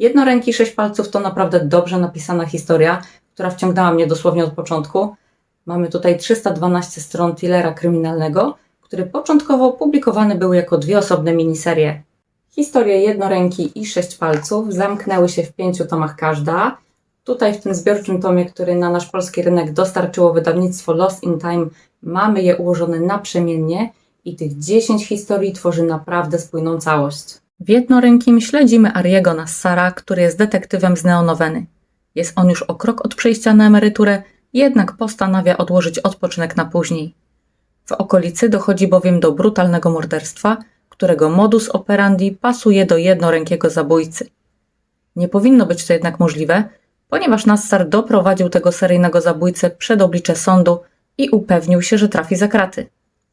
Jednoręki sześć palców to naprawdę dobrze napisana historia, która wciągnęła mnie dosłownie od początku. Mamy tutaj 312 stron thrillera kryminalnego, który początkowo publikowany był jako dwie osobne miniserie. Historie jednoręki i sześć palców zamknęły się w pięciu tomach każda. Tutaj w tym zbiorczym tomie, który na nasz polski rynek dostarczyło wydawnictwo Lost in Time, mamy je ułożone naprzemiennie i tych 10 historii tworzy naprawdę spójną całość. W jednorękim śledzimy Ariego Nassara, który jest detektywem z neonoweny. Jest on już o krok od przejścia na emeryturę, jednak postanawia odłożyć odpoczynek na później. W okolicy dochodzi bowiem do brutalnego morderstwa, którego modus operandi pasuje do jednorękiego zabójcy. Nie powinno być to jednak możliwe, ponieważ Nassar doprowadził tego seryjnego zabójcę przed oblicze sądu i upewnił się, że trafi za kraty.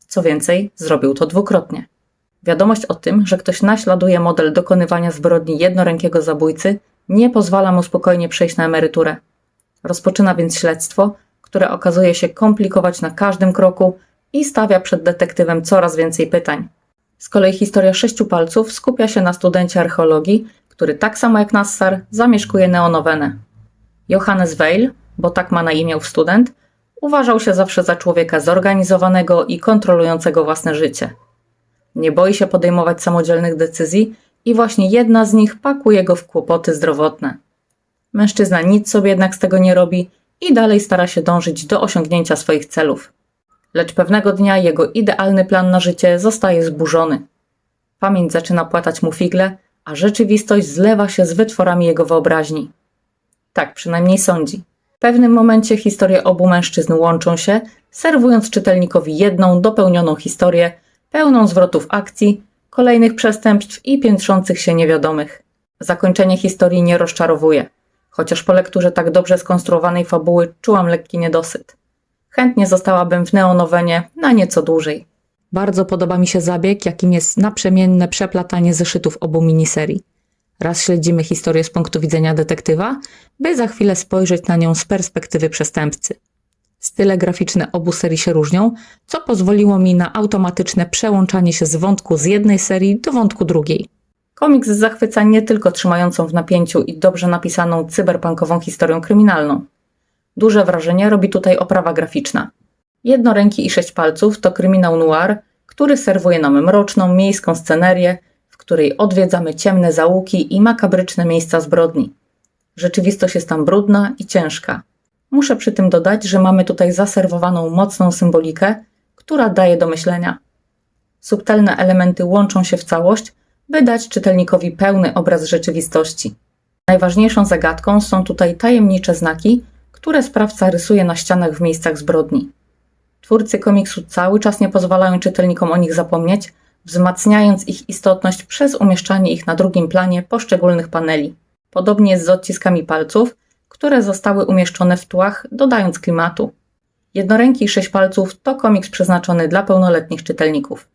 Co więcej, zrobił to dwukrotnie. Wiadomość o tym, że ktoś naśladuje model dokonywania zbrodni jednorękiego zabójcy, nie pozwala mu spokojnie przejść na emeryturę. Rozpoczyna więc śledztwo, które okazuje się komplikować na każdym kroku i stawia przed detektywem coraz więcej pytań. Z kolei historia sześciu palców skupia się na studencie archeologii, który tak samo jak Nassar zamieszkuje neonowenę. Johannes Weil, bo tak ma na imię ów student, uważał się zawsze za człowieka zorganizowanego i kontrolującego własne życie. Nie boi się podejmować samodzielnych decyzji i właśnie jedna z nich pakuje go w kłopoty zdrowotne. Mężczyzna nic sobie jednak z tego nie robi i dalej stara się dążyć do osiągnięcia swoich celów. Lecz pewnego dnia jego idealny plan na życie zostaje zburzony. Pamięć zaczyna płatać mu figle, a rzeczywistość zlewa się z wytworami jego wyobraźni. Tak przynajmniej sądzi. W pewnym momencie historie obu mężczyzn łączą się, serwując czytelnikowi jedną dopełnioną historię, pełną zwrotów akcji, kolejnych przestępstw i piętrzących się niewiadomych. Zakończenie historii nie rozczarowuje, chociaż po lekturze tak dobrze skonstruowanej fabuły czułam lekki niedosyt. Chętnie zostałabym w neonowenie na nieco dłużej. Bardzo podoba mi się zabieg, jakim jest naprzemienne przeplatanie zeszytów obu miniserii. Raz śledzimy historię z punktu widzenia detektywa, by za chwilę spojrzeć na nią z perspektywy przestępcy. Style graficzne obu serii się różnią, co pozwoliło mi na automatyczne przełączanie się z wątku z jednej serii do wątku drugiej. Komiks zachwyca nie tylko trzymającą w napięciu i dobrze napisaną cyberpunkową historią kryminalną. Duże wrażenie robi tutaj oprawa graficzna. Jednoręki i sześć palców to kryminał noir, który serwuje nam mroczną, miejską scenerię, w której odwiedzamy ciemne załuki i makabryczne miejsca zbrodni. Rzeczywistość jest tam brudna i ciężka. Muszę przy tym dodać, że mamy tutaj zaserwowaną mocną symbolikę, która daje do myślenia. Subtelne elementy łączą się w całość, by dać czytelnikowi pełny obraz rzeczywistości. Najważniejszą zagadką są tutaj tajemnicze znaki, które sprawca rysuje na ścianach w miejscach zbrodni. Twórcy komiksu cały czas nie pozwalają czytelnikom o nich zapomnieć, wzmacniając ich istotność przez umieszczanie ich na drugim planie poszczególnych paneli. Podobnie jest z odciskami palców, które zostały umieszczone w tłach, dodając klimatu. Jednoręki sześć palców to komiks przeznaczony dla pełnoletnich czytelników.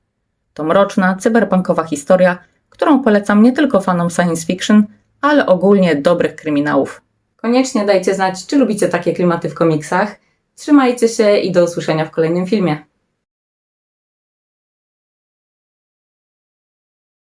To mroczna, cyberpunkowa historia, którą polecam nie tylko fanom science fiction, ale ogólnie dobrych kryminałów. Koniecznie dajcie znać, czy lubicie takie klimaty w komiksach. Trzymajcie się i do usłyszenia w kolejnym filmie.